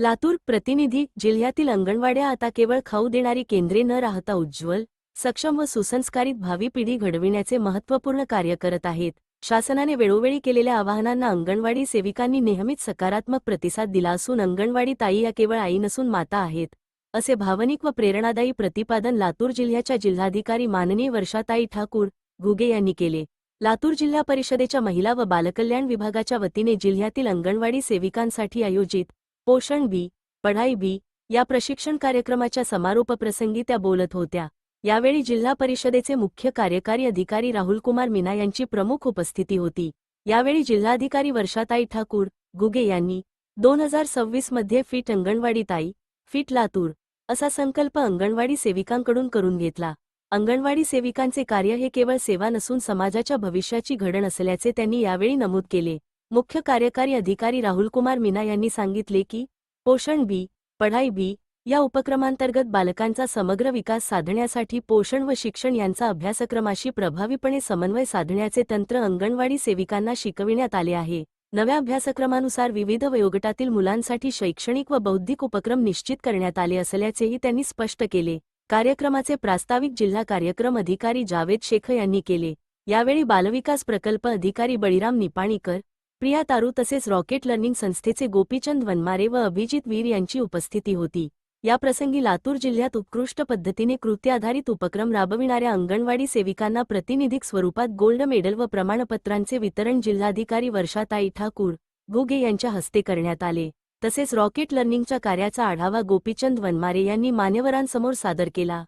लातूर प्रतिनिधी जिल्ह्यातील अंगणवाड्या आता केवळ खाऊ देणारी केंद्रे न राहता उज्ज्वल सक्षम व सुसंस्कारित भावी पिढी घडविण्याचे महत्त्वपूर्ण कार्य करत आहेत. शासनाने वेळोवेळी केलेल्या आवाहनांना अंगणवाडी सेविकांनी नेहमीच सकारात्मक प्रतिसाद दिला असून अंगणवाडी ताई या केवळ आई नसून माता आहेत असे भावनिक व प्रेरणादायी प्रतिपादन लातूर जिल्ह्याच्या जिल्हाधिकारी माननीय वर्षाताई ठाकूर घुगे यांनी केले. लातूर जिल्हा परिषदेच्या महिला व बालकल्याण विभागाच्या वतीने जिल्ह्यातील अंगणवाडी सेविकांसाठी आयोजित पोषण बी पढाई बी या प्रशिक्षण कार्यक्रमाच्या समारोपप्रसंगी त्या बोलत होत्या. यावेळी जिल्हा परिषदेचे मुख्य कार्यकारी अधिकारी राहुल कुमार मीना यांची प्रमुख उपस्थिती होती. यावेळी जिल्हाधिकारी वर्षाताई ठाकूर गुगे यांनी दोन हजार सव्वीसमध्ये फिट अंगणवाडी ताई फिट लातूर असा संकल्प अंगणवाडी सेविकांकडून करून घेतला. अंगणवाडी सेविकांचे कार्य हे केवळ सेवा नसून समाजाच्या भविष्याची घडण असल्याचे त्यांनी यावेळी नमूद केले. मुख्य कार्यकारी अधिकारी राहुलकुमार मीना यांनी सांगितले की पोषण बी पढाई बी या उपक्रमांतर्गत बालकांचा समग्र विकास साधण्यासाठी पोषण व शिक्षण यांचा अभ्यासक्रमाशी प्रभावीपणे समन्वय साधण्याचे तंत्र अंगणवाडी सेविकांना शिकविण्यात आले आहे. नव्या अभ्यासक्रमानुसार विविध वयोगटातील मुलांसाठी शैक्षणिक व बौद्धिक उपक्रम निश्चित करण्यात आले असल्याचेही त्यांनी स्पष्ट केले. कार्यक्रमाचे प्रास्ताविक जिल्हा कार्यक्रम अधिकारी जावेद शेख यांनी केले. यावेळी बालविकास प्रकल्प अधिकारी बळीराम निपाणीकर प्रिया तारू तसेच रॉकेट लर्निंग संस्थेचे गोपीचंद वनमारे व अभिजित वीर यांची उपस्थिती होती. याप्रसंगी लातूर जिल्ह्यात उत्कृष्ट पद्धतीने कृती आधारित उपक्रम राबविणाऱ्या अंगणवाडी सेविकांना प्रतिनिधिक स्वरूपात गोल्ड मेडल व प्रमाणपत्रांचे वितरण जिल्हाधिकारी वर्षाताई ठाकूर घुगे यांच्या हस्ते करण्यात आले. तसेच रॉकेट लर्निंगच्या कार्याचा आढावा गोपीचंद वनमारे यांनी मान्यवरांसमोर सादर केला.